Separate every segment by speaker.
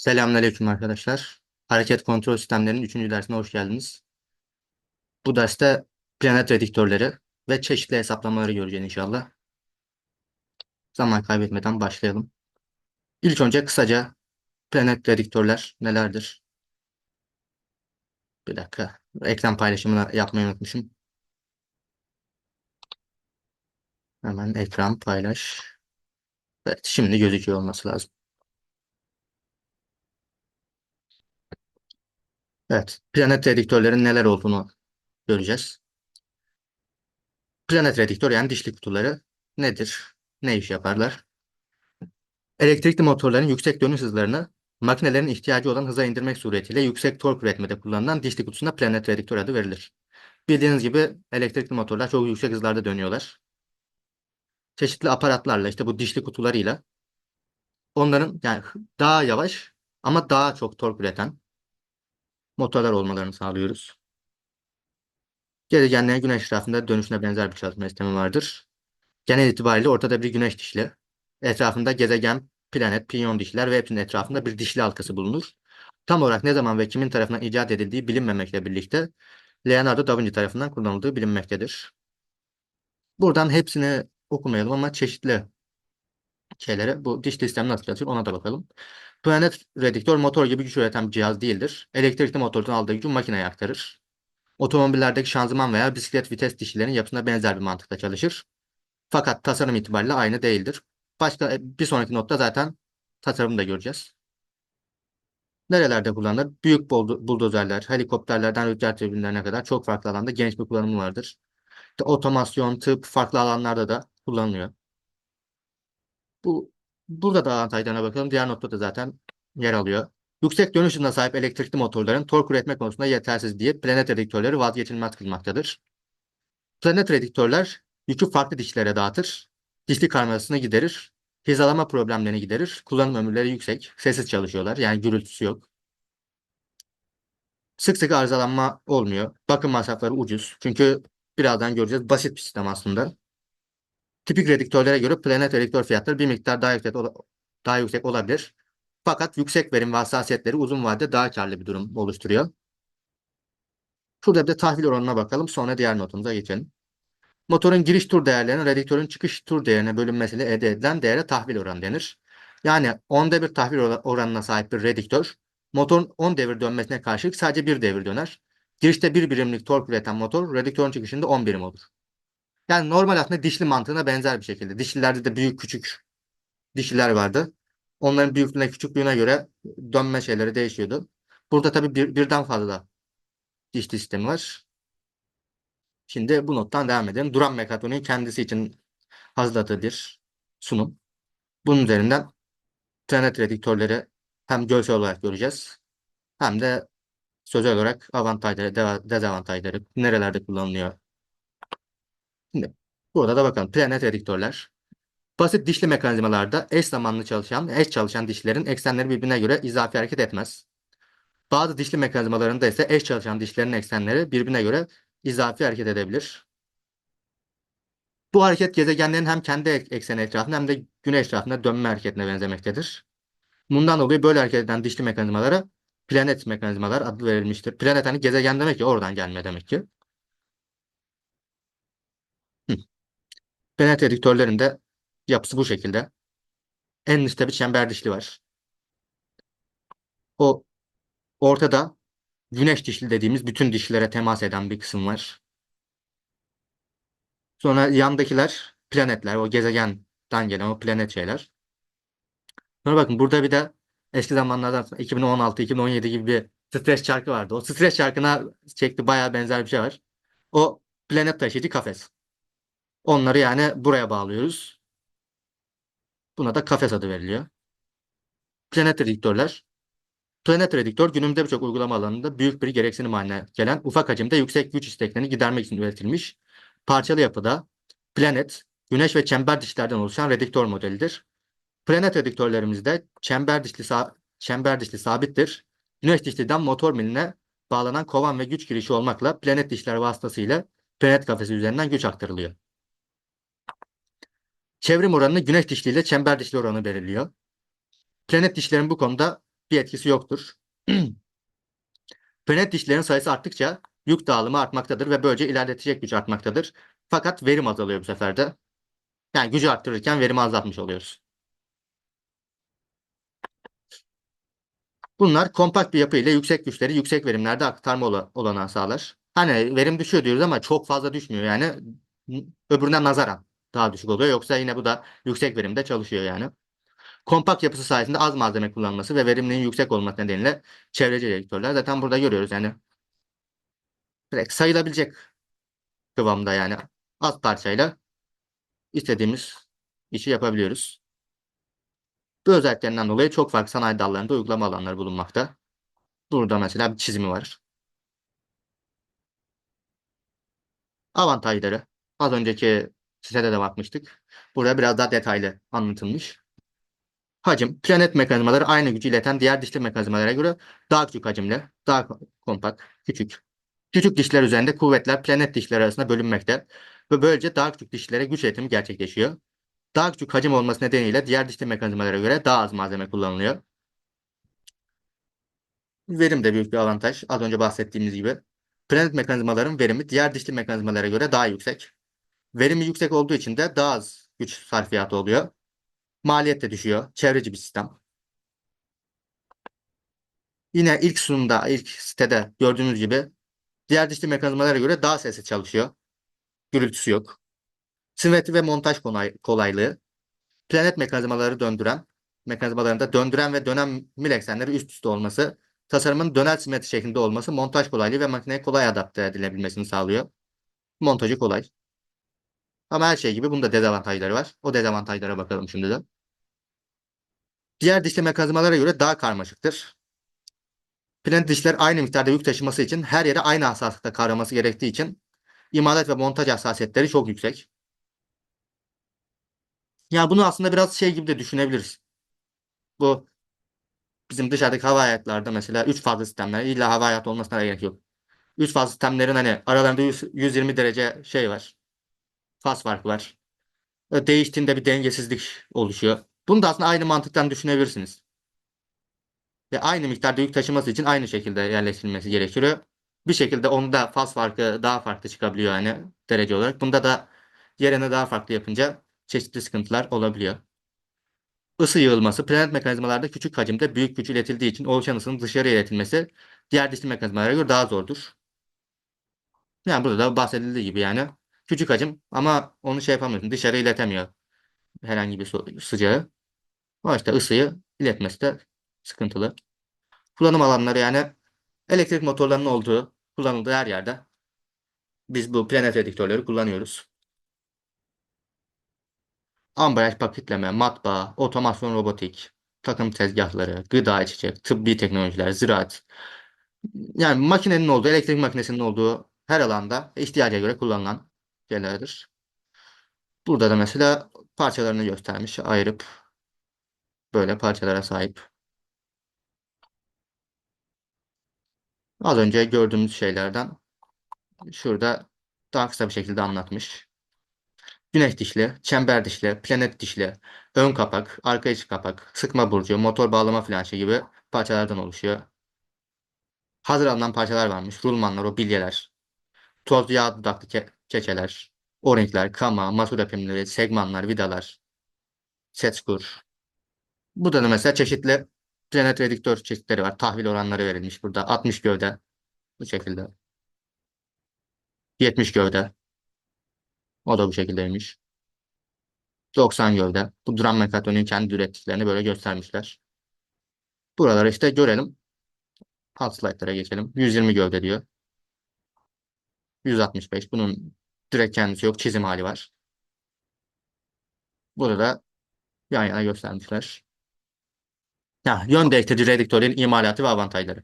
Speaker 1: Selamünaleyküm arkadaşlar. Hareket kontrol sistemlerinin 3. dersine hoş geldiniz. Bu derste planet prediktörleri ve çeşitli hesaplamaları göreceğiz inşallah. Zaman kaybetmeden başlayalım. İlk önce kısaca planet prediktörler nelerdir? Bir dakika. Ekran paylaşımını yapmayı unutmuşum. Hemen ekran paylaş. Evet, şimdi gözüküyor olması lazım. Evet, planet prediktörlerin neler olduğunu göreceğiz. Planet prediktör yani dişli kutuları nedir? Ne iş yaparlar? Elektrikli motorların yüksek dönüş hızlarını makinelerin ihtiyacı olan hıza indirmek suretiyle yüksek tork üretmede kullanılan dişli kutusuna planet prediktör adı verilir. Bildiğiniz gibi elektrikli motorlar çok yüksek hızlarda dönüyorlar. Çeşitli aparatlarla işte bu dişli kutularıyla onların yani daha yavaş ama daha çok tork üreten motorlar olmalarını sağlıyoruz. Gezegenlerin güneş etrafında dönüşüne benzer bir çalışma sistemi vardır. Genel itibariyle ortada bir güneş dişli. Etrafında gezegen, planet, pinyon dişler ve hepsinin etrafında bir dişli halkası bulunur. Tam olarak ne zaman ve kimin tarafından icat edildiği bilinmemekle birlikte Leonardo da Vinci tarafından kullanıldığı bilinmektedir. Buradan hepsini okumayalım ama çeşitli şeylere bu dişli sistem nasıl çalışır ona da bakalım. Planet rediktör motor gibi güç üreten bir cihaz değildir. Elektrikli motordan aldığı gücü makineye aktarır. Otomobillerdeki şanzıman veya bisiklet vites dişlilerin yapısına benzer bir mantıkla çalışır. Fakat tasarım itibariyle aynı değildir. Başka bir sonraki notta zaten tasarımı da göreceğiz. Nerelerde kullanılır? Büyük buldo- buldozerler, helikopterlerden rüzgar türbinlerine kadar çok farklı alanda geniş bir kullanımı vardır. İşte otomasyon, tıp, farklı alanlarda da kullanılıyor. Bu burada da avantajlarına bakalım. Diğer notta da zaten yer alıyor. Yüksek dönüş hızına sahip elektrikli motorların tork üretme konusunda yetersiz diye planet rediktörleri vazgeçilmez kılmaktadır. Planet rediktörler yükü farklı dişlere dağıtır. Dişli karmaşasını giderir. Hizalama problemlerini giderir. Kullanım ömürleri yüksek. Sessiz çalışıyorlar. Yani gürültüsü yok. Sık sık arızalanma olmuyor. Bakım masrafları ucuz. Çünkü birazdan göreceğiz. Basit bir sistem aslında. Tipik rediktörlere göre planet rediktör fiyatları bir miktar daha yüksek, daha yüksek olabilir. Fakat yüksek verim ve hassasiyetleri uzun vadede daha karlı bir durum oluşturuyor. Şurada bir de tahvil oranına bakalım. Sonra diğer notumuza geçelim. Motorun giriş tur değerlerinin rediktörün çıkış tur değerine bölünmesiyle elde edilen değere tahvil oranı denir. Yani onda bir tahvil ora- oranına sahip bir rediktör, motorun 10 devir dönmesine karşılık sadece bir devir döner. Girişte bir birimlik tork üreten motor, rediktörün çıkışında 10 birim olur. Yani normal aslında dişli mantığına benzer bir şekilde. Dişlilerde de büyük küçük dişliler vardı. Onların büyüklüğüne küçüklüğüne göre dönme şeyleri değişiyordu. Burada tabii bir, birden fazla dişli sistemi var. Şimdi bu nottan devam edelim. Duran mekatroniğin kendisi için hazırladığı bir sunum. Bunun üzerinden planet rediktörleri hem görsel olarak göreceğiz hem de sözel olarak avantajları, dezavantajları, nerelerde kullanılıyor. Şimdi burada da bakalım. Planet rediktörler. Basit dişli mekanizmalarda eş zamanlı çalışan, eş çalışan dişlerin eksenleri birbirine göre izafi hareket etmez. Bazı dişli mekanizmalarında ise eş çalışan dişlerin eksenleri birbirine göre izafi hareket edebilir. Bu hareket gezegenlerin hem kendi ek- ekseni etrafında hem de güneş etrafında dönme hareketine benzemektedir. Bundan dolayı böyle hareket eden dişli mekanizmalara planet mekanizmalar adı verilmiştir. Planet hani gezegen demek ki oradan gelme demek ki. Hı. Planet rediktörlerin de yapısı bu şekilde. En üstte bir çember dişli var. O ortada güneş dişli dediğimiz bütün dişlilere temas eden bir kısım var. Sonra yandakiler planetler, o gezegenden gelen o planet şeyler. Sonra bakın burada bir de eski zamanlardan 2016-2017 gibi bir stres çarkı vardı. O stres çarkına çekti bayağı benzer bir şey var. O planet taşıyıcı kafes. Onları yani buraya bağlıyoruz. Buna da kafes adı veriliyor. Planet rediktörler. Planet rediktör günümüzde birçok uygulama alanında büyük bir gereksinim haline gelen ufak hacimde yüksek güç isteklerini gidermek için üretilmiş parçalı yapıda planet, güneş ve çember dişlerden oluşan rediktör modelidir. Planet rediktörlerimizde çember dişli, sa- çember dişli sabittir. Güneş dişliden motor miline bağlanan kovan ve güç girişi olmakla planet dişler vasıtasıyla planet kafesi üzerinden güç aktarılıyor. Çevrim oranını güneş dişliyle çember dişli oranı belirliyor. Planet dişlerin bu konuda bir etkisi yoktur. Planet dişlerin sayısı arttıkça yük dağılımı artmaktadır ve böylece ilerletecek güç artmaktadır. Fakat verim azalıyor bu sefer de. Yani gücü arttırırken verimi azaltmış oluyoruz. Bunlar kompakt bir yapı ile yüksek güçleri yüksek verimlerde aktarma ola- olanağı sağlar. Hani verim düşüyor diyoruz ama çok fazla düşmüyor yani öbürüne nazaran daha düşük oluyor. Yoksa yine bu da yüksek verimde çalışıyor yani. Kompakt yapısı sayesinde az malzeme kullanması ve verimliliğin yüksek olması nedeniyle çevreci reaktörler zaten burada görüyoruz yani. Direkt sayılabilecek kıvamda yani az parçayla istediğimiz işi yapabiliyoruz. Bu özelliklerinden dolayı çok farklı sanayi dallarında uygulama alanları bulunmakta. Burada mesela bir çizimi var. Avantajları. Az önceki sitede de bakmıştık. Burada biraz daha detaylı anlatılmış. Hacim, planet mekanizmaları aynı gücü ileten diğer dişli mekanizmalara göre daha küçük hacimli, daha kompakt, küçük. Küçük dişler üzerinde kuvvetler planet dişleri arasında bölünmekte ve böylece daha küçük dişlere güç iletimi gerçekleşiyor. Daha küçük hacim olması nedeniyle diğer dişli mekanizmalara göre daha az malzeme kullanılıyor. Verim de büyük bir avantaj. Az önce bahsettiğimiz gibi. Planet mekanizmaların verimi diğer dişli mekanizmalara göre daha yüksek. Verimi yüksek olduğu için de daha az güç sarfiyatı oluyor. Maliyet de düşüyor. Çevreci bir sistem. Yine ilk sunumda, ilk sitede gördüğünüz gibi diğer dişli mekanizmalara göre daha sessiz çalışıyor. Gürültüsü yok. Simetri ve montaj kolay, kolaylığı. Planet mekanizmaları döndüren, mekanizmalarında döndüren ve dönen mil eksenleri üst üste olması, tasarımın dönel simetri şeklinde olması montaj kolaylığı ve makineye kolay adapte edilebilmesini sağlıyor. Montajı kolay. Ama her şey gibi bunun da dezavantajları var. O dezavantajlara bakalım şimdi de. Diğer dişli mekanizmalara göre daha karmaşıktır. Planet dişler aynı miktarda yük taşıması için her yere aynı hassaslıkta kavraması gerektiği için imalat ve montaj hassasiyetleri çok yüksek. Ya bunu aslında biraz şey gibi de düşünebiliriz. Bu bizim dışarıdaki hava hayatlarda mesela 3 fazla sistemler illa hava hayatı olmasına gerek yok. 3 fazla sistemlerin hani aralarında 100, 120 derece şey var. Faz farkı var. E, Değiştiğinde bir dengesizlik oluşuyor. Bunu da aslında aynı mantıktan düşünebilirsiniz. Ve aynı miktarda yük taşıması için aynı şekilde yerleştirilmesi gerekiyor. Bir şekilde onda faz farkı daha farklı çıkabiliyor yani derece olarak. Bunda da yerine daha farklı yapınca çeşitli sıkıntılar olabiliyor. Isı yığılması planet mekanizmalarda küçük hacimde büyük güç iletildiği için oluşan ısının dışarıya iletilmesi diğer dişli mekanizmalara göre daha zordur. Yani burada da bahsedildiği gibi yani küçük hacim ama onu şey yapamıyorsun dışarı iletemiyor herhangi bir sıcağı. O işte ısıyı iletmesi de sıkıntılı. Kullanım alanları yani elektrik motorlarının olduğu, kullanıldığı her yerde biz bu planet redüktörleri kullanıyoruz. Ambalaj paketleme, matbaa, otomasyon robotik, takım tezgahları, gıda içecek, tıbbi teknolojiler, ziraat. Yani makinenin olduğu, elektrik makinesinin olduğu her alanda ihtiyaca göre kullanılan şeylerdir. Burada da mesela parçalarını göstermiş, ayırıp böyle parçalara sahip. Az önce gördüğümüz şeylerden şurada daha kısa bir şekilde anlatmış. Güneş dişli, çember dişli, planet dişli, ön kapak, arka iç kapak, sıkma burcu, motor bağlama flanşı gibi parçalardan oluşuyor. Hazır alınan parçalar varmış. Rulmanlar, o bilyeler, toz yağ dudaklı ke keçeler, o-ringler, kama, masur yapımları, segmanlar, vidalar, set skur. Burada da mesela çeşitli planet redüktör çeşitleri var. Tahvil oranları verilmiş burada. 60 gövde bu şekilde. 70 gövde. O da bu şekildeymiş. 90 gövde. Bu drum mekatronin kendi ürettiklerini böyle göstermişler. Buraları işte görelim. Alt slaytlara geçelim. 120 gövde diyor. 165. Bunun direkt kendisi yok. Çizim hali var. Burada yan yana göstermişler. Ya, yön değiştirici redüktörlerin imalatı ve avantajları.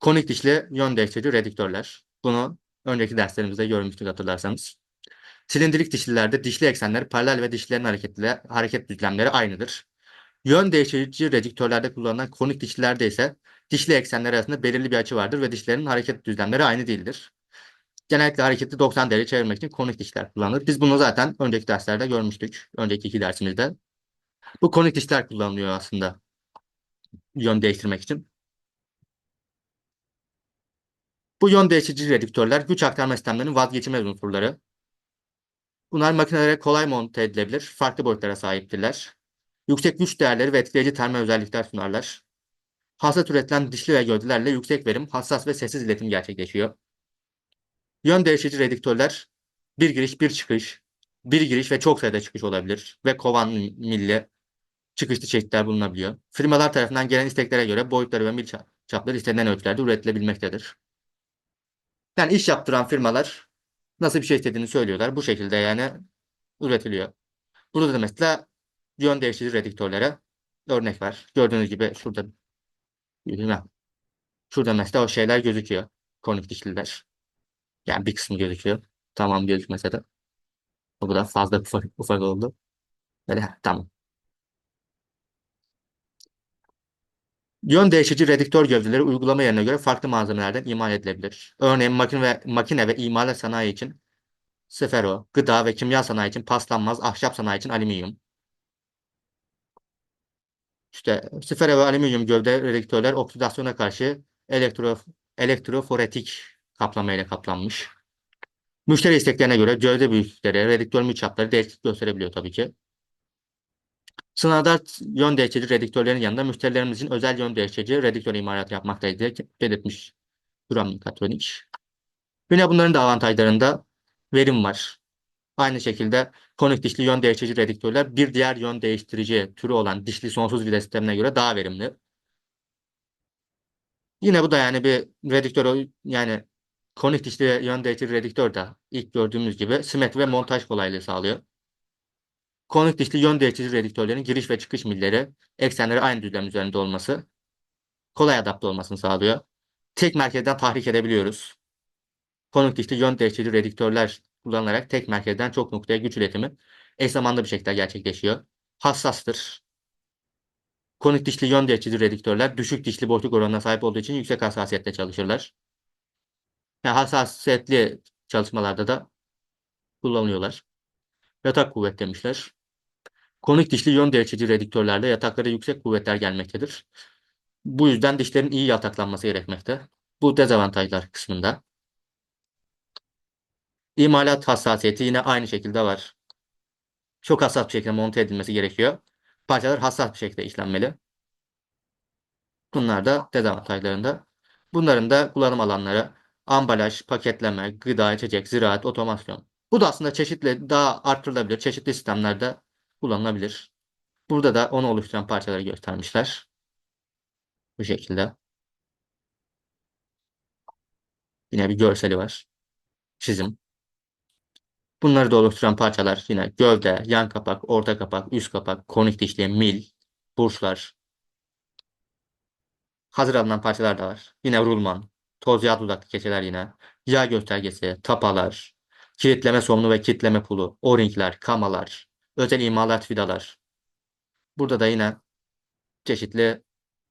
Speaker 1: Konik dişli yön değiştirici redüktörler. Bunu önceki derslerimizde görmüştük hatırlarsanız. Silindirik dişlilerde dişli eksenler paralel ve dişlerin hareketli hareket düzlemleri aynıdır. Yön değiştirici redüktörlerde kullanılan konik dişlilerde ise dişli eksenler arasında belirli bir açı vardır ve dişlerin hareket düzlemleri aynı değildir. Genellikle hareketi 90 derece çevirmek için konik dişler kullanılır. Biz bunu zaten önceki derslerde görmüştük. Önceki iki dersimizde. Bu konik dişler kullanılıyor aslında. yön değiştirmek için. Bu yön değiştirici redüktörler güç aktarma sistemlerinin vazgeçilmez unsurları. Bunlar makinelere kolay monte edilebilir, farklı boyutlara sahiptirler. Yüksek güç değerleri ve etkileyici termal özellikler sunarlar. Hasat üretilen dişli ve gövdelerle yüksek verim, hassas ve sessiz iletim gerçekleşiyor. Yön değiştirici redüktörler bir giriş, bir çıkış, bir giriş ve çok sayıda çıkış olabilir ve kovan milli çıkışlı çeşitler bulunabiliyor. Firmalar tarafından gelen isteklere göre boyutları ve mil çapları istenilen ölçülerde üretilebilmektedir. Yani iş yaptıran firmalar nasıl bir şey istediğini söylüyorlar. Bu şekilde yani üretiliyor. Burada da mesela yön değiştirici redüktörlere örnek var. Gördüğünüz gibi şurada. Şurada mesela o şeyler gözüküyor. Konik dişliler. Yani bir kısmı gözüküyor. Tamam gözükmese de. Bu da fazla ufak, ufak oldu. Böyle tamam. Yön değiştirici redüktör gövdeleri uygulama yerine göre farklı malzemelerden imal edilebilir. Örneğin makine ve, makine ve imalat sanayi için sfero, gıda ve kimya sanayi için paslanmaz, ahşap sanayi için alüminyum. İşte sfero ve alüminyum gövde redüktörler oksidasyona karşı elektro, elektroforetik kaplama ile kaplanmış. Müşteri isteklerine göre gövde büyüklükleri, redüktör müçapları değişiklik gösterebiliyor tabii ki. Standart yön değiştirici redüktörlerin yanında müşterilerimiz için özel yön değiştirici redüktör imalatı yapmaktayız diye belirtmiş Duran Mekatronik. Yine bunların da avantajlarında verim var. Aynı şekilde konik dişli yön değiştirici redüktörler bir diğer yön değiştirici türü olan dişli sonsuz vida sistemine göre daha verimli. Yine bu da yani bir redüktör yani konik dişli yön değiştirici redüktör de ilk gördüğümüz gibi simetri ve montaj kolaylığı sağlıyor. Konik dişli yön değiştirici redüktörlerin giriş ve çıkış milleri eksenleri aynı düzlem üzerinde olması kolay adapte olmasını sağlıyor. Tek merkezden tahrik edebiliyoruz. Konik dişli yön değiştirici redüktörler kullanarak tek merkezden çok noktaya güç iletimi eş zamanlı bir şekilde gerçekleşiyor. Hassastır. Konik dişli yön değiştirici redüktörler düşük dişli boşluk oranına sahip olduğu için yüksek hassasiyetle çalışırlar. Hassasiyetli çalışmalarda da kullanılıyorlar. Yatak kuvvet demişler. Konik dişli yön değiştirici redüktörlerde yataklara yüksek kuvvetler gelmektedir. Bu yüzden dişlerin iyi yataklanması gerekmekte. Bu dezavantajlar kısmında. İmalat hassasiyeti yine aynı şekilde var. Çok hassas bir şekilde monte edilmesi gerekiyor. Parçalar hassas bir şekilde işlenmeli. Bunlar da dezavantajlarında. Bunların da kullanım alanları ambalaj, paketleme, gıda, içecek, ziraat, otomasyon. Bu da aslında çeşitli daha arttırılabilir. Çeşitli sistemlerde kullanılabilir. Burada da onu oluşturan parçaları göstermişler. Bu şekilde. Yine bir görseli var. Çizim. Bunları da oluşturan parçalar yine gövde, yan kapak, orta kapak, üst kapak, konik dişli, mil, burçlar. Hazır alınan parçalar da var. Yine rulman, toz yağ dudaklı keçeler yine. Yağ göstergesi, tapalar, kilitleme somunu ve kilitleme pulu, o-ringler, kamalar, özel imalat vidalar. Burada da yine çeşitli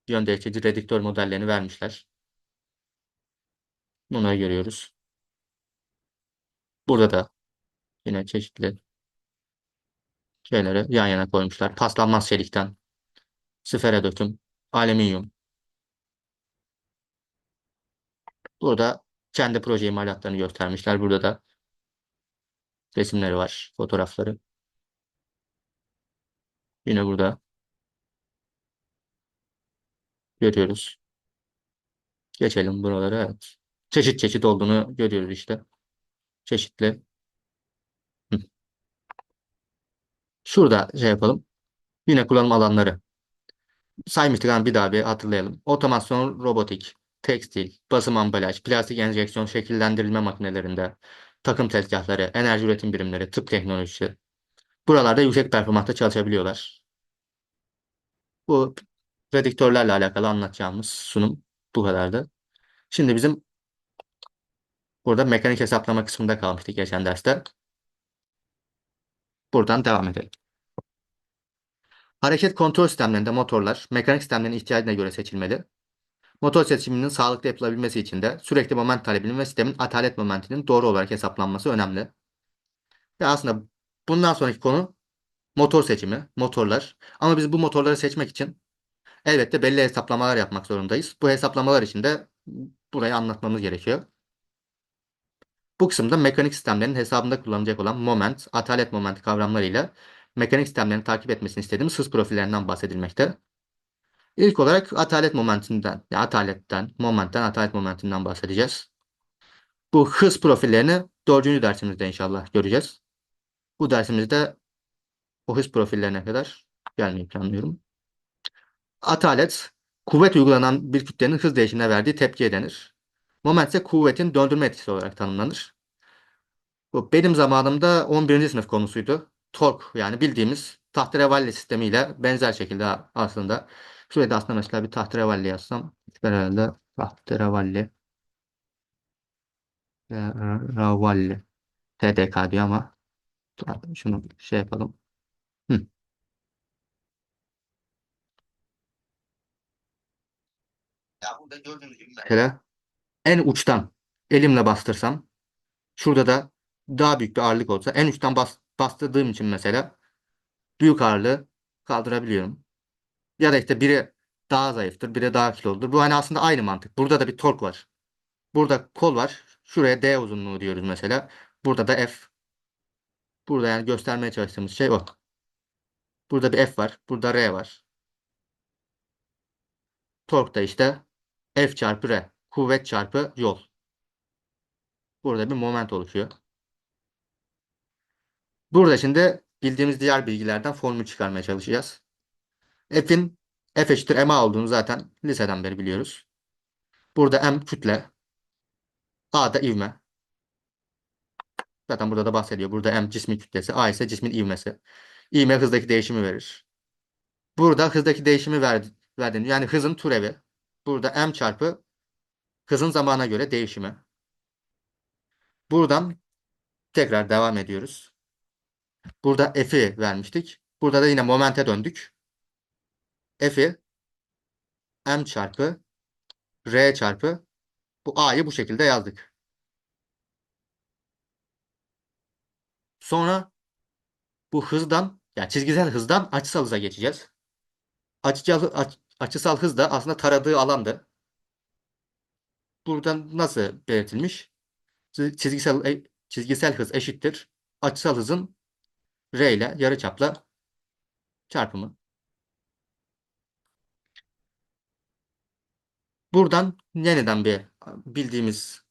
Speaker 1: yön değiştirici redüktör modellerini vermişler. Bunları görüyoruz. Burada da yine çeşitli şeyleri yan yana koymuşlar. Paslanmaz çelikten, sfere döküm, alüminyum. Burada kendi proje imalatlarını göstermişler. Burada da resimleri var, fotoğrafları. Yine burada görüyoruz. Geçelim buralara. Evet. Çeşit çeşit olduğunu görüyoruz işte. Çeşitli. Şurada şey yapalım. Yine kullanım alanları. Saymıştık ama bir daha bir hatırlayalım. Otomasyon, robotik, tekstil, basım ambalaj, plastik enjeksiyon şekillendirilme makinelerinde, takım tezgahları, enerji üretim birimleri, tıp teknolojisi. Buralarda yüksek performansta çalışabiliyorlar. Bu prediktörlerle alakalı anlatacağımız sunum bu kadardı. Şimdi bizim burada mekanik hesaplama kısmında kalmıştık geçen derste. Buradan devam edelim. Hareket kontrol sistemlerinde motorlar mekanik sistemlerin ihtiyacına göre seçilmeli. Motor seçiminin sağlıklı yapılabilmesi için de sürekli moment talebinin ve sistemin atalet momentinin doğru olarak hesaplanması önemli. Ve aslında bundan sonraki konu motor seçimi, motorlar. Ama biz bu motorları seçmek için elbette belli hesaplamalar yapmak zorundayız. Bu hesaplamalar için de burayı anlatmamız gerekiyor. Bu kısımda mekanik sistemlerin hesabında kullanılacak olan moment, atalet momenti kavramlarıyla mekanik sistemlerin takip etmesini istediğimiz hız profillerinden bahsedilmekte. İlk olarak atalet momentinden, yani ataletten, momentten, atalet momentinden bahsedeceğiz. Bu hız profillerini dördüncü dersimizde inşallah göreceğiz. Bu dersimizde o hız profillerine kadar gelmeyi planlıyorum. Atalet, kuvvet uygulanan bir kütlenin hız değişimine verdiği tepkiye denir. Moment ise kuvvetin döndürme etkisi olarak tanımlanır. Bu benim zamanımda 11. sınıf konusuydu. Tork yani bildiğimiz tahterevalli sistemiyle benzer şekilde aslında. Şurada aslında mesela bir tahterevalli yazsam herhalde tahterevalli Ravalli TDK diyor ama şunu şey yapalım. Hı. Ya burada gördüğünüz gibi mesela en uçtan elimle bastırsam şurada da daha büyük bir ağırlık olsa en uçtan bas, bastırdığım için mesela büyük ağırlığı kaldırabiliyorum. Ya da işte biri daha zayıftır, biri daha kiloludur. Bu hani aslında aynı mantık. Burada da bir tork var. Burada kol var. Şuraya D uzunluğu diyoruz mesela. Burada da F. Burada yani göstermeye çalıştığımız şey o. Burada bir F var. Burada R var. Tork da işte F çarpı R. Kuvvet çarpı yol. Burada bir moment oluşuyor. Burada şimdi bildiğimiz diğer bilgilerden formül çıkarmaya çalışacağız. F'in F eşittir MA olduğunu zaten liseden beri biliyoruz. Burada M kütle. A da ivme. Zaten burada da bahsediyor. Burada M cismin kütlesi. A ise cismin ivmesi. İvme hızdaki değişimi verir. Burada hızdaki değişimi verdi, verdiğini yani hızın türevi. Burada M çarpı hızın zamana göre değişimi. Buradan tekrar devam ediyoruz. Burada F'i vermiştik. Burada da yine momente döndük. F'i M çarpı R çarpı bu A'yı bu şekilde yazdık. Sonra bu hızdan yani çizgisel hızdan açısal hıza geçeceğiz. Açısal, aç, açısal hız da aslında taradığı alandı. Buradan nasıl belirtilmiş? Çizgisel e, çizgisel hız eşittir. Açısal hızın r ile yarıçapla çarpımı. Buradan yeniden bir bildiğimiz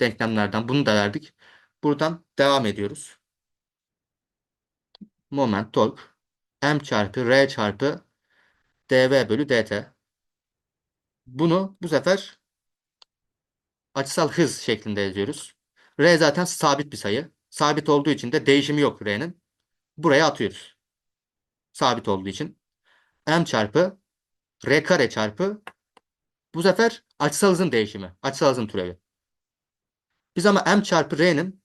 Speaker 1: denklemlerden bunu da verdik. Buradan devam ediyoruz. Moment tork m çarpı r çarpı dv bölü dt. Bunu bu sefer açısal hız şeklinde yazıyoruz. R zaten sabit bir sayı. Sabit olduğu için de değişimi yok R'nin. Buraya atıyoruz. Sabit olduğu için. M çarpı R kare çarpı bu sefer açısal hızın değişimi. Açısal hızın türevi. Biz ama M çarpı R'nin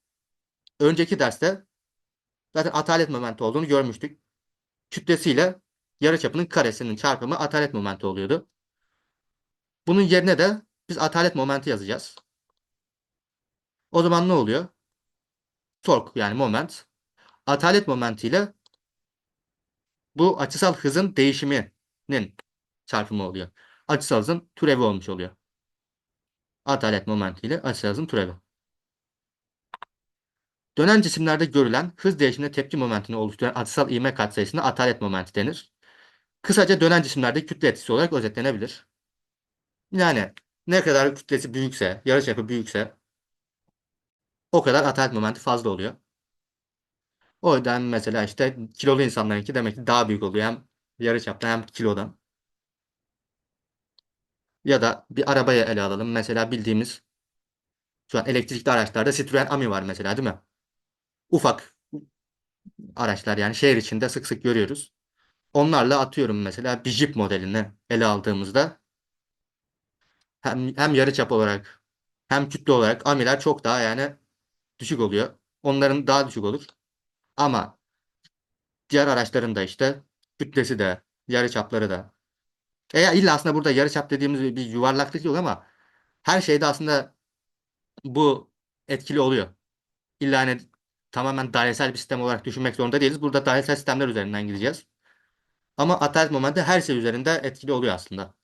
Speaker 1: önceki derste zaten atalet momenti olduğunu görmüştük. Kütlesiyle yarıçapının karesinin çarpımı atalet momenti oluyordu. Bunun yerine de biz atalet momenti yazacağız. O zaman ne oluyor? Tork yani moment. Atalet momentiyle bu açısal hızın değişiminin çarpımı oluyor. Açısal hızın türevi olmuş oluyor. Atalet momentiyle açısal hızın türevi. Dönen cisimlerde görülen hız değişimine tepki momentini oluşturan açısal ivme katsayısına atalet momenti denir. Kısaca dönen cisimlerde kütle etkisi olarak özetlenebilir. Yani ne kadar kütlesi büyükse, yarıçapı büyükse o kadar atalet momenti fazla oluyor. O yüzden mesela işte kilolu insanlarınki demek ki daha büyük oluyor. Hem yarıçaptan hem kilodan. Ya da bir arabaya ele alalım. Mesela bildiğimiz şu an elektrikli araçlarda Citroen Ami var mesela değil mi? Ufak araçlar yani şehir içinde sık sık görüyoruz. Onlarla atıyorum mesela bir Jeep modelini ele aldığımızda hem, hem yarıçap olarak hem kütle olarak Ami'ler çok daha yani düşük oluyor. Onların daha düşük olur. Ama diğer araçların da işte kütlesi de yarıçapları da. E illa aslında burada yarıçap dediğimiz bir yuvarlaklık yok ama her şeyde aslında bu etkili oluyor. İlla hani tamamen dairesel bir sistem olarak düşünmek zorunda değiliz. Burada dairesel sistemler üzerinden gideceğiz. Ama atalet momenti her şey üzerinde etkili oluyor aslında.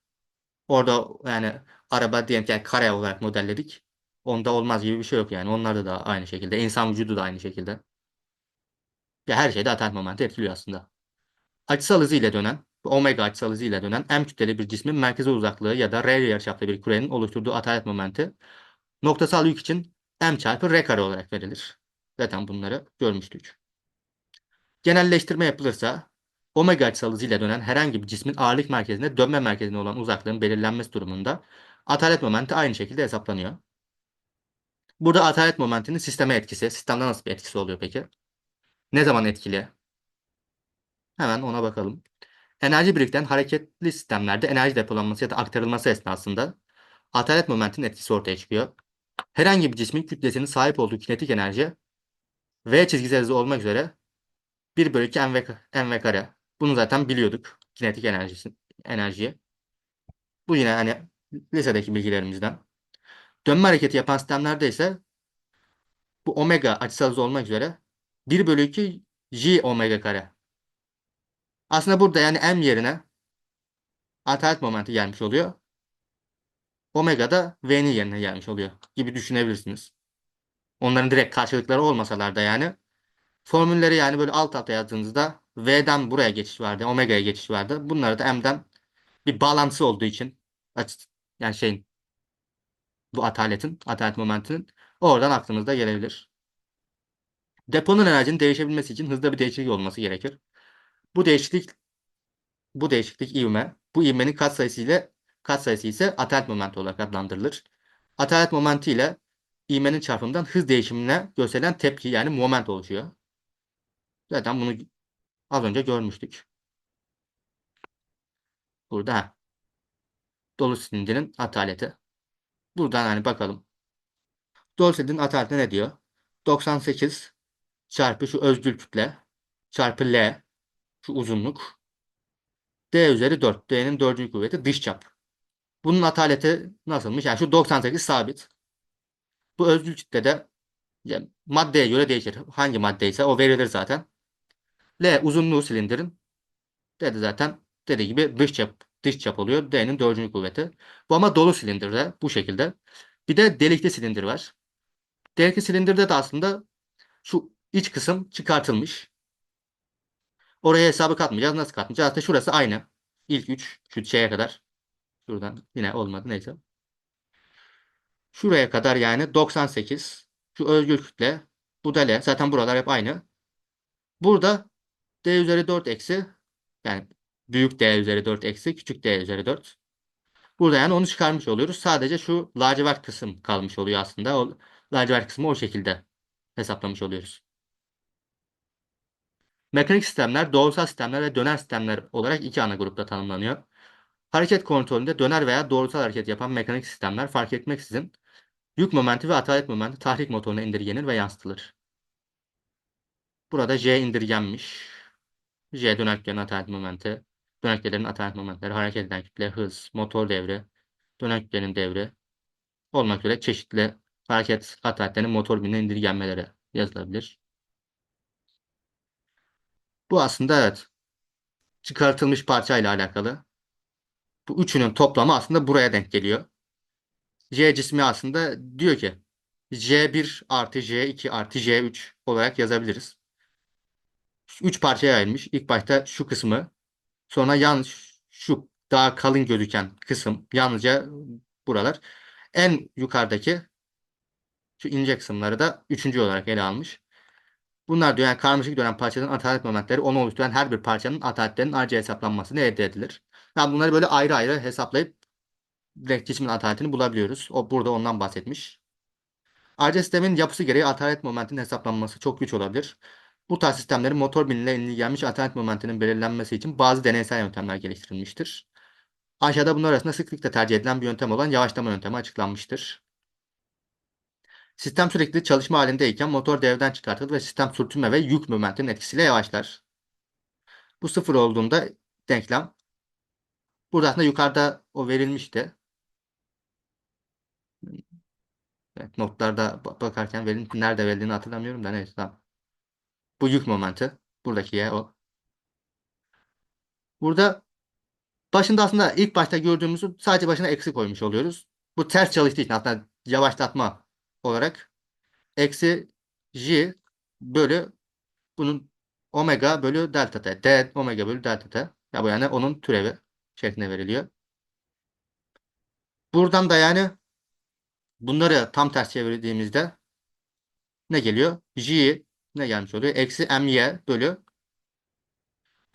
Speaker 1: Orada yani araba diyelim ki yani kare olarak modelledik. Onda olmaz gibi bir şey yok yani. Onlarda da aynı şekilde. İnsan vücudu da aynı şekilde. Ya her şeyde atalet momenti etkiliyor aslında. Açısal hızı ile dönen, omega açısal hızı ile dönen m kütleli bir cismin merkeze uzaklığı ya da r yarıçaplı bir kürenin oluşturduğu atalet momenti noktasal yük için m çarpı r kare olarak verilir. Zaten bunları görmüştük. Genelleştirme yapılırsa omega açısal hızı ile dönen herhangi bir cismin ağırlık merkezine dönme merkezine olan uzaklığın belirlenmesi durumunda atalet momenti aynı şekilde hesaplanıyor. Burada atalet momentinin sisteme etkisi, sistemde nasıl bir etkisi oluyor peki? Ne zaman etkili? Hemen ona bakalım. Enerji biriktiren hareketli sistemlerde enerji depolanması ya da aktarılması esnasında atalet momentinin etkisi ortaya çıkıyor. Herhangi bir cismin kütlesinin sahip olduğu kinetik enerji V çizgisel hızı olmak üzere 1 bölü 2 mv, mv kare. Bunu zaten biliyorduk. Kinetik enerjisi, enerjiyi. Bu yine hani lisedeki bilgilerimizden. Dönme hareketi yapan sistemlerde ise bu omega açısal olmak üzere 1 bölü 2 j omega kare. Aslında burada yani m yerine atalet momenti gelmiş oluyor. Omega da V'nin yerine gelmiş oluyor gibi düşünebilirsiniz. Onların direkt karşılıkları olmasalar da yani formülleri yani böyle alt alta yazdığınızda V'den buraya geçiş vardı, Omega'ya geçiş vardı. Bunları da M'den bir bağlantısı olduğu için yani şeyin bu ataletin, atalet momentinin oradan aklınızda gelebilir. Deponun enerjinin değişebilmesi için hızlı bir değişiklik olması gerekir. Bu değişiklik bu değişiklik ivme, bu ivmenin katsayısı ile katsayısı ise atalet momenti olarak adlandırılır. Atalet momenti ile ivmenin çarpımından hız değişimine gösterilen tepki yani moment oluşuyor. Zaten bunu az önce görmüştük. Burada ha. Dolu silindirin ataleti. Buradan hani bakalım. Dolu silindirin ataleti ne diyor? 98 çarpı şu özgül kütle çarpı L şu uzunluk D üzeri 4. D'nin dördüncü kuvveti dış çap. Bunun ataleti nasılmış? Yani şu 98 sabit. Bu özgül kütlede yani maddeye göre değişir. Hangi maddeyse o verilir zaten. L uzunluğu silindirin. D de zaten dediği gibi dış çap dış çap oluyor. D'nin dördüncü kuvveti. Bu ama dolu silindirde bu şekilde. Bir de delikli silindir var. Delikli silindirde de aslında şu iç kısım çıkartılmış. Oraya hesabı katmayacağız. Nasıl katmayacağız? Aslında şurası aynı. İlk 3 şu şeye kadar. Şuradan yine olmadı neyse. Şuraya kadar yani 98. Şu özgür kütle. Bu da L. Zaten buralar hep aynı. Burada D üzeri 4 eksi yani büyük D üzeri 4 eksi küçük D üzeri 4. Burada yani onu çıkarmış oluyoruz. Sadece şu lacivert kısım kalmış oluyor aslında. O lacivert kısmı o şekilde hesaplamış oluyoruz. Mekanik sistemler, doğrusal sistemler ve döner sistemler olarak iki ana grupta tanımlanıyor. Hareket kontrolünde döner veya doğrusal hareket yapan mekanik sistemler fark etmeksizin yük momenti ve atalet momenti tahrik motoruna indirgenir ve yansıtılır. Burada J indirgenmiş. J dönerkenin atalet momenti, dönerkelerin atalet momentleri, hareket eden kütle, hız, motor devri, dönerkelerin devri olmak üzere çeşitli hareket ataletlerinin motor biline indirgenmeleri yazılabilir. Bu aslında evet çıkartılmış parça ile alakalı. Bu üçünün toplamı aslında buraya denk geliyor. J cismi aslında diyor ki J1 artı J2 artı J3 olarak yazabiliriz. Üç parçaya ayrılmış. İlk başta şu kısmı sonra yan şu daha kalın gözüken kısım yalnızca buralar. En yukarıdaki şu ince kısımları da üçüncü olarak ele almış. Bunlar diyor yani karmaşık dönen parçaların atalet momentleri onu oluşturan her bir parçanın ataletlerinin ayrıca hesaplanmasını elde edilir. Yani bunları böyle ayrı ayrı hesaplayıp direkt cismin ataletini bulabiliyoruz. O burada ondan bahsetmiş. Ayrıca sistemin yapısı gereği atalet momentinin hesaplanması çok güç olabilir. Bu tarz sistemlerin motor bilimine ilgilenmiş atalet momentinin belirlenmesi için bazı deneysel yöntemler geliştirilmiştir. Aşağıda bunlar arasında sıklıkla tercih edilen bir yöntem olan yavaşlama yöntemi açıklanmıştır. Sistem sürekli çalışma halindeyken motor devreden çıkartılır ve sistem sürtünme ve yük momentinin etkisiyle yavaşlar. Bu sıfır olduğunda denklem. Burada aslında yukarıda o verilmişti. Evet, notlarda bakarken verin, nerede verildiğini hatırlamıyorum da neyse tamam. Bu yük momenti. Buradaki Y o. Burada başında aslında ilk başta gördüğümüzü sadece başına eksi koymuş oluyoruz. Bu ters çalıştığı için aslında yavaşlatma olarak eksi j bölü bunun omega bölü delta t. D omega bölü delta t. Ya bu yani onun türevi şeklinde veriliyor. Buradan da yani bunları tam ters çevirdiğimizde ne geliyor? J ne gelmiş oluyor? Eksi my bölü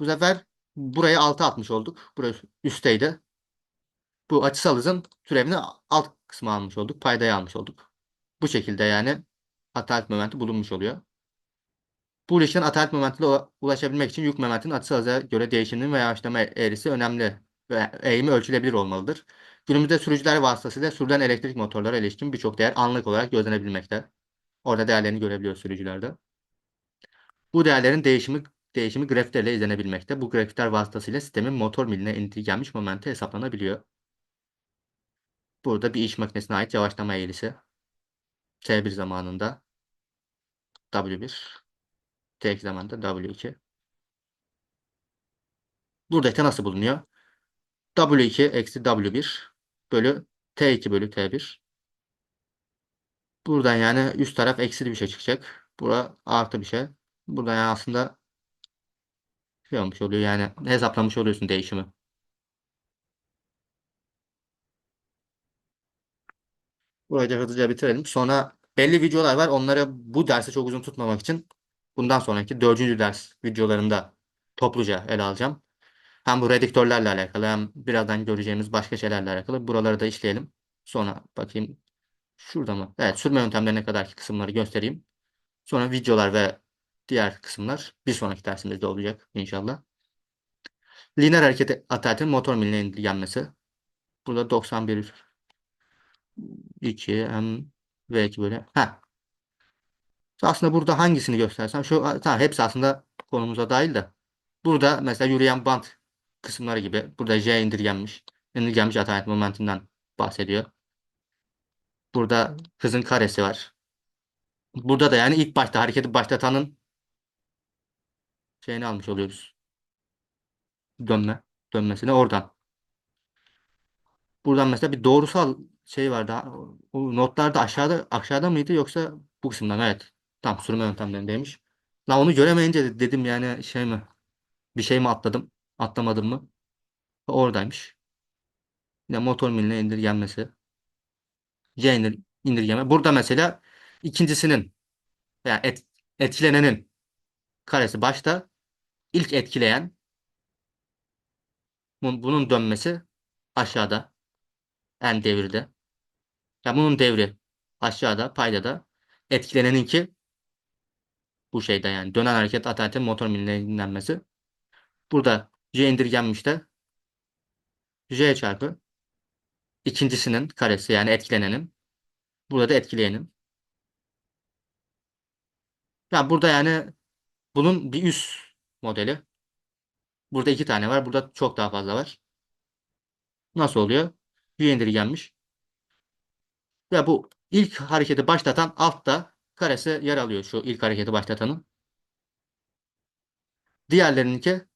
Speaker 1: bu sefer buraya 6 atmış olduk. Burası üstteydi. Bu açısal hızın türevini alt kısmı almış olduk. Paydayı almış olduk. Bu şekilde yani atalet momenti bulunmuş oluyor. Bu ilişkiden atalet momentine ulaşabilmek için yük momentinin açısal hıza göre değişiminin ve yavaşlama eğrisi önemli ve eğimi ölçülebilir olmalıdır. Günümüzde sürücüler vasıtasıyla sürülen elektrik motorlara ilişkin birçok değer anlık olarak gözlenebilmekte. Orada değerlerini görebiliyor sürücülerde. Bu değerlerin değişimi değişimi grafiklerle izlenebilmekte. Bu grafikler vasıtasıyla sistemin motor miline indirgenmiş momenti hesaplanabiliyor. Burada bir iş makinesine ait yavaşlama eğrisi. T1 zamanında W1 T2 zamanında W2 Burada ise nasıl bulunuyor? W2 eksi W1 bölü T2 bölü T1 Buradan yani üst taraf eksi bir şey çıkacak. Bura artı bir şey. Burada yani aslında şey olmuş oluyor yani hesaplamış oluyorsun değişimi. Burayı da hızlıca bitirelim. Sonra belli videolar var. Onları bu dersi çok uzun tutmamak için bundan sonraki dördüncü ders videolarında topluca ele alacağım. Hem bu rediktörlerle alakalı hem birazdan göreceğimiz başka şeylerle alakalı. Buraları da işleyelim. Sonra bakayım şurada mı? Evet sürme yöntemlerine kadarki kısımları göstereyim. Sonra videolar ve diğer kısımlar bir sonraki dersimizde olacak inşallah. Lineer hareket ataletin motor miline indirgenmesi. Burada 91 2 m v2 böyle. Ha. Aslında burada hangisini göstersem şu tamam hepsi aslında konumuza dahil de. Burada mesela yürüyen bant kısımları gibi. Burada J indirgenmiş. İndirgenmiş atalet momentinden bahsediyor. Burada hızın karesi var. Burada da yani ilk başta hareketi başlatanın şeyini almış oluyoruz. Dönme. Dönmesini oradan. Buradan mesela bir doğrusal şey var daha. O notlarda aşağıda aşağıda mıydı yoksa bu kısımdan evet. Tam sürme yöntemlerindeymiş. La onu göremeyince de dedim yani şey mi? Bir şey mi atladım? Atlamadım mı? Oradaymış. Yine motor miline indirgenmesi. C indir, indirgeme. Burada mesela ikincisinin yani et, etkilenenin karesi başta ilk etkileyen bunun dönmesi aşağıda en devirde. Ya bunun devri aşağıda paydada etkileneninki bu şeyde yani dönen hareket ataletin motor miline dinlenmesi. Burada J indirgenmiş de J çarpı ikincisinin karesi yani etkilenenin burada da etkileyenin. Ya burada yani bunun bir üst modeli. Burada iki tane var. Burada çok daha fazla var. Nasıl oluyor? J indirgenmiş. Ve bu ilk hareketi başlatan altta karesi yer alıyor şu ilk hareketi başlatanın. Diğerlerininki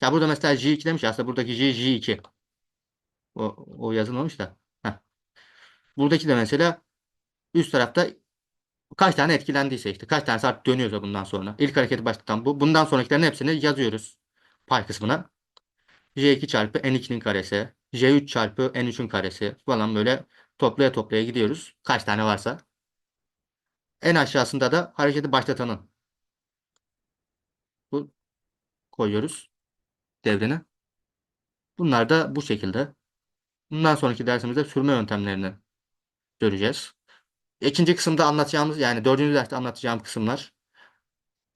Speaker 1: ya burada mesela J2 demiş aslında buradaki J J2. O, o yazılmamış da. Heh. Buradaki de mesela üst tarafta kaç tane etkilendiyse işte kaç tane saat dönüyorsa bundan sonra. İlk hareketi başlatan bu. Bundan sonrakilerin hepsini yazıyoruz pay kısmına. J2 çarpı N2'nin karesi. J3 çarpı N3'ün karesi falan böyle toplaya toplaya gidiyoruz. Kaç tane varsa. En aşağısında da hareketi başlatanın bu koyuyoruz devreni. Bunlar da bu şekilde. Bundan sonraki dersimizde sürme yöntemlerini göreceğiz. İkinci kısımda anlatacağımız yani dördüncü derste anlatacağım kısımlar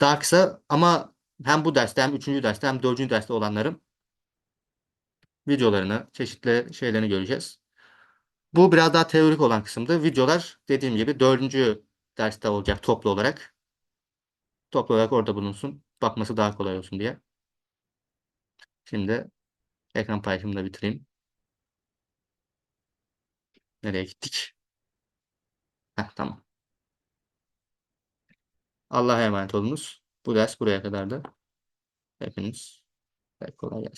Speaker 1: daha kısa ama hem bu derste hem üçüncü derste hem dördüncü derste olanların videolarını, çeşitli şeylerini göreceğiz. Bu biraz daha teorik olan kısımda. Videolar dediğim gibi dördüncü derste olacak toplu olarak. Toplu olarak orada bulunsun. Bakması daha kolay olsun diye. Şimdi ekran paylaşımını da bitireyim. Nereye gittik? Heh, tamam. Allah'a emanet olunuz. Bu ders buraya kadardı. Hepiniz kolay gelsin.